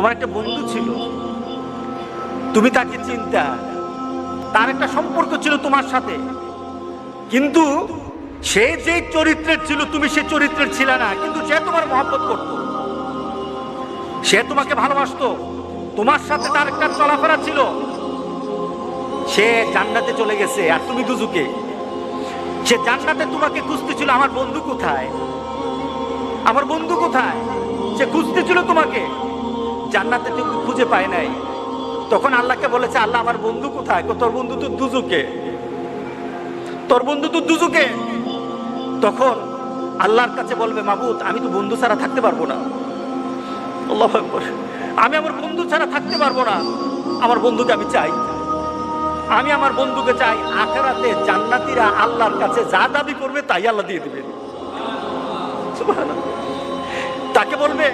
তোমার একটা বন্ধু ছিল। তুমি তাকে চিন্তা। তার একটা সম্পর্ক ছিল তোমার সাথে। কিন্তু সে যে চরিত্রের ছিল, তুমি সে চরিত্রের ছিল না। কিন্তু সে তোমার মহব্বত করত। সে তোমাকে ভালোবাসতো। তোমার সাথে তার একটা চলাফেরা ছিল। সে জান্নাতে চলে গেছে, আর তুমি দুজুকে। সে জান্নাতে তোমাকে খুঁজতেছিল, আমার বন্ধু কোথায়? আমার বন্ধু কোথায়? সে খুঁজতেছিল তোমাকে। জান্নাতে খুঁজে পায় নাই। তখন আল্লাহকে বলেছে, আল্লাহ, আমার বন্ধু কোথায়? তোর বন্ধু তো দুজুকে। তোর বন্ধু তো দুজুকে। তখন আল্লাহর কাছে বলবে, মাবুদ, আমি তো বন্ধু ছাড়া থাকতে পারব না। আমি আমার বন্ধু ছাড়া থাকতে পারব না। আমার বন্ধুকে আমি চাই। আমি আমার বন্ধুকে চাই। আখেরাতে জান্নাতীরা আল্লাহর কাছে যা দাবি করবে, তাই আল্লাহ দিয়ে দিবেন তাকে বলবে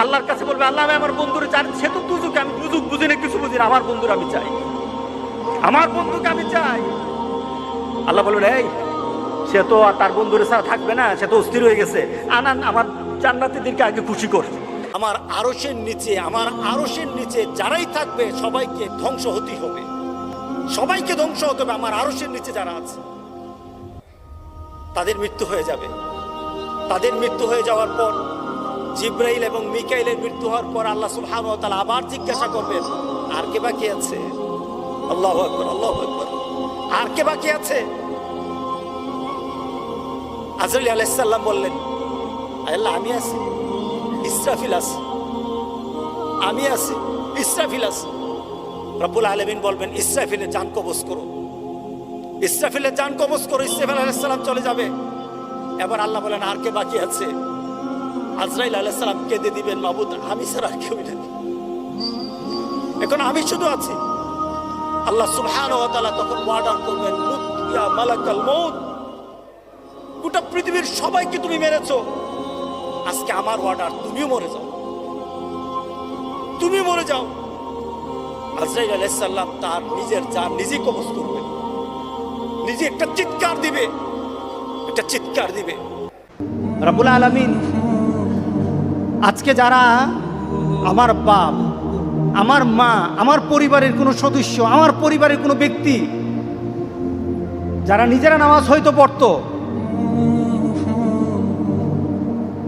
আল্লাহর কাছে বলবে, আল্লাহ আমি আমার বন্ধুরে চাই সে তো দুজুকে আমি দুজুক বুঝি না, কিছু বুঝি না, আমার বন্ধুর আমি চাই। আমার বন্ধুকে আমি চাই। আল্লাহ বলবেন, এই, সে তো আর তার বন্ধুরে ছাড়া থাকবে না, সে তো অস্থির হয়ে গেছে। আনান আমার জান্নাতিদেরকে আগে খুশি কর। আমার আরসের নিচে, আমার আরসের নিচে যারাই থাকবে, সবাইকে ধ্বংস হতেই হবে। সবাইকে ধ্বংস হতে হবে, আমার আরসের নিচে যারা আছে। তাদের মৃত্যু হয়ে যাবে। তাদের মৃত্যু হয়ে যাওয়ার পর জিব্রাইল এবং মিকাইলের মৃত্যু হওয়ার পর আল্লাহ সুবহানাহু ওয়া তাআলা আবার জিজ্ঞাসা করবেন, আর কে বাকি আছে? আল্লাহু আকবার আল্লাহু আকবার। আর কে বাকি আছে? আজরাইল আলাইহিস সালাম বললেন আল্লাহ, আমি আছি। ইসরাফিল আছে। আমি আছি। ইসরাফিল আছে। রব্বুল আলমিন বলবেন, ইসরাফিলের জান কবজ করো। ইসরাফিলের জান কবজ করো। ইসরাফিল আলাইহিস সালাম চলে যাবে। এবার আল্লাহ বলেন, আর কে বাকি আছে? আজরাইল আলাইহিস কেঁদে দিবেন, মাবুদ, আমি ছাড়া কেউ এখন আমি শুধু আছি। আল্লাহ তাআলা তখন করবেন মালাকাল গোটা পৃথিবীর সবাইকে তুমি মেরেছো। আজকে আমার অর্ডার তুমিও মরে যাও। তুমি মরে যাও। আজরাইল আলাইহিস তার নিজের জান নিজে কবজ করবে, নিজে একটা চিৎকার দিবে, একটা চিৎকার দিবে। রব্বুল আলমিন আজকে যারা আমার বাপ, আমার মা, আমার পরিবারের কোনো সদস্য, আমার পরিবারের কোনো ব্যক্তি, যারা নিজেরা নামাজ হয়তো পড়ত,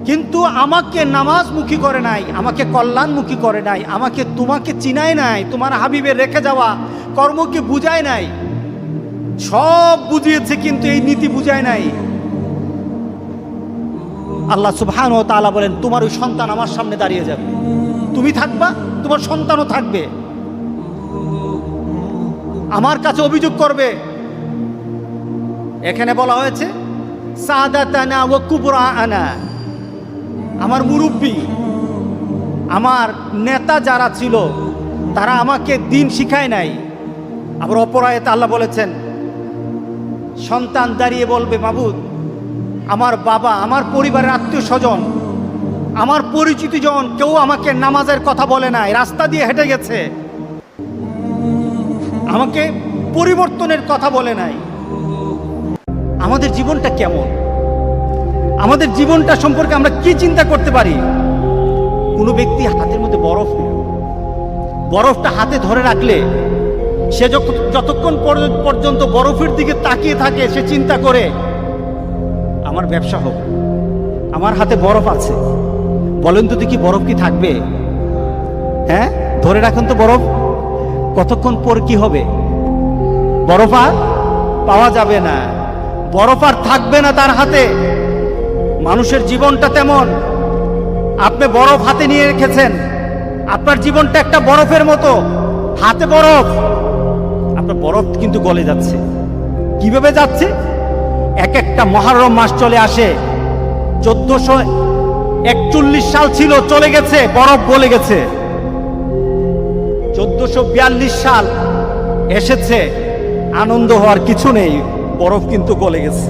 কিন্তু আমাকে নামাজমুখী করে নাই, আমাকে কল্যাণমুখী করে নাই, আমাকে তোমাকে চিনায় নাই, তোমার হাবিবের রেখে যাওয়া কর্মকে বুঝায় নাই, সব বুঝিয়েছে কিন্তু এই নীতি বুঝায় নাই। আল্লাহ সুবহান ও তাআলা বলেন, তোমার ওই সন্তান আমার সামনে দাঁড়িয়ে যাবে। তুমি থাকবা, তোমার সন্তানও থাকবে। আমার কাছে অভিযোগ করবে। এখানে বলা হয়েছে ও কুবরা আমার মুরব্বী, আমার নেতা যারা ছিল, তারা আমাকে দিন শিখায় নাই। আবার অপরায়ত আল্লাহ বলেছেন, সন্তান দাঁড়িয়ে বলবে, মাবুদ আমার বাবা, আমার পরিবারের আত্মীয় স্বজন, আমার পরিচিত জন, কেউ আমাকে নামাজের কথা বলে নাই, রাস্তা দিয়ে হেঁটে গেছে, আমাকে পরিবর্তনের কথা বলে নাই। আমাদের জীবনটা কেমন? আমাদের জীবনটা সম্পর্কে আমরা কি চিন্তা করতে পারি? কোনো ব্যক্তি হাতের মধ্যে বরফ বরফটা হাতে ধরে রাখলে সে যতক্ষণ পর- পর্যন্ত বরফের দিকে তাকিয়ে থাকে, সে চিন্তা করে আমার ব্যবসা হোক। আমার হাতে বরফ আছে। বলেন তো দেখি বরফ কি থাকবে? হ্যাঁ? ধরে রাখেন তো বরফ। কতক্ষণ পর কি হবে? বরফ আর পাওয়া যাবে না। বরফ আর থাকবে না তার হাতে। মানুষের জীবনটা তেমন। আপনি বরফ হাতে নিয়ে রেখেছেন। আপনার জীবনটা একটা বরফের মতো। হাতে বরফ। আপনার বরফ কিন্তু গলে যাচ্ছে। কীভাবে যাচ্ছে? এক একটা মহারম মাস চলে আসে চোদ্দশো একচল্লিশ সাল ছিল, চলে গেছে, বরফ গলে গেছে চোদ্দশো বিয়াল্লিশ সাল এসেছে, আনন্দ হওয়ার কিছু নেই, বরফ কিন্তু গলে গেছে।